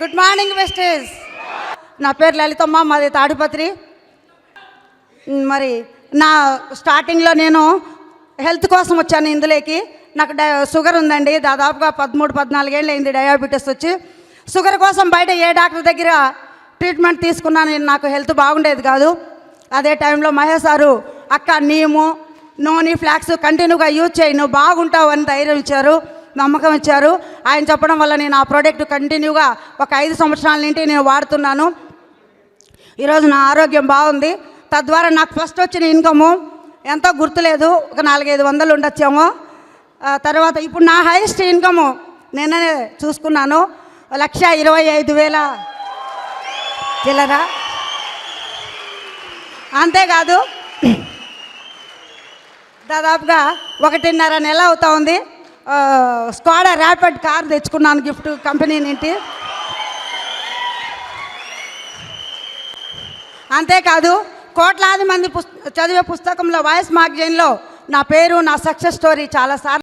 Good morning wastage నా పేరు లలితమ్మ మాది తాడిపత్రి. మరి నా స్టార్టింగ్లో నేను హెల్త్ కోసం వచ్చాను ఇందులోకి. నాకు షుగర్ ఉందండి. దాదాపుగా పదమూడు పద్నాలుగేళ్ళు అయింది డయాబెటీస్ వచ్చి. షుగర్ కోసం బయట ఏ డాక్టర్ దగ్గర ట్రీట్మెంట్ తీసుకున్నాను నేను నాకు హెల్త్ బాగుండేది కాదు. అదే టైంలో మహేష్ సారు అక్క నీము నోని ఫ్లాక్స్ కంటిన్యూగా యూజ్ చేయి నువ్వు బాగుంటావు అని ధైర్యం ఇచ్చారు. నమ్మకం ఇచ్చారు. ఆయన చెప్పడం వల్ల నేను ఆ ప్రోడక్ట్ కంటిన్యూగా ఒక ఐదు సంవత్సరాల నుండి నేను వాడుతున్నాను. ఈరోజు నా ఆరోగ్యం బాగుంది. తద్వారా నాకు ఫస్ట్ వచ్చిన ఇన్కము ఎంతో గుర్తులేదు. ఒక నాలుగైదు వందలు ఉండొచ్చేమో. తర్వాత ఇప్పుడు నా హైయెస్ట్ ఇన్కము నిన్ననే చూసుకున్నాను. లక్ష ఇరవై ఐదు వేల చిల్లరా. అంతేకాదు దాదాపుగా ఒకటిన్నర నెల అవుతా ఉంది. స్క్వాడా ర్యాపిడ్ కార్ తెచ్చుకున్నాను గిఫ్ట్ కంపెనీ నుండి. అంతేకాదు కోట్లాది మంది పుస్ చదివే పుస్తకంలో వాయిస్ మ్యాగజైన్లో నా పేరు నా సక్సెస్ స్టోరీ చాలాసార్లు